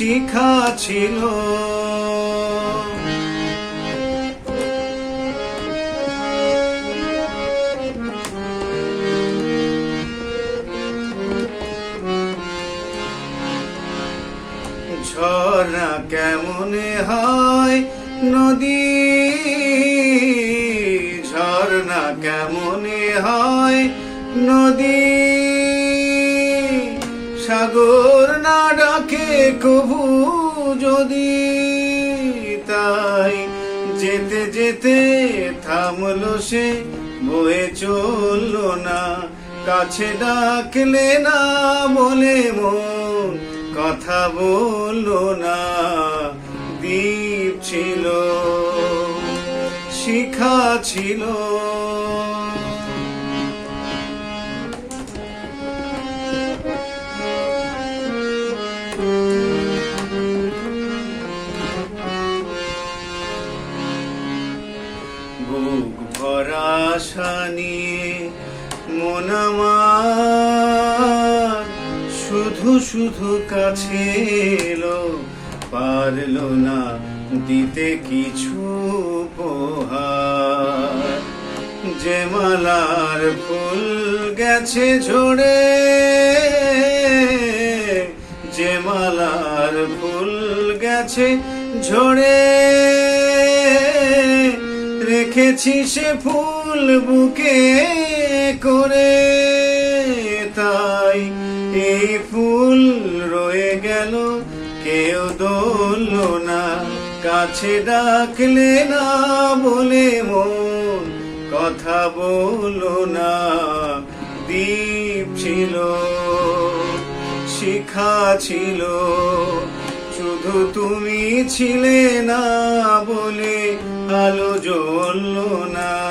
শিখা ছিল। ঝর্ণা কেমনে হয় নদী? ঝর্ণা কেমনে হয় নদী? সাগর না ডাকে কবু যদি তাই যেতে যেতে থামলো সে, বয়ে চলল না, কাছে ডাকলে না বলে মন, কথা বলল না, দ্বীপ ছিল, শিখা ছিল। বুক ভরা নিয়ে মন শুধু শুধু কাছে এলো, পারল না দিতে কিছু উপহার। যে মালার ফুল গেছে ঝরে, যে মালার ফুল গেছে ঝরে রেখেছি সে ফুল বুকে করে। তাই এই ফুল রয়ে গেল, কেউ দোল না। কাছে ডাকলে না বলে মন, কথা বলো না দ্বীপ ছিল, শিখা ছিল। শুধু তুমি ছিলে না বলে আলো জ্বলল না।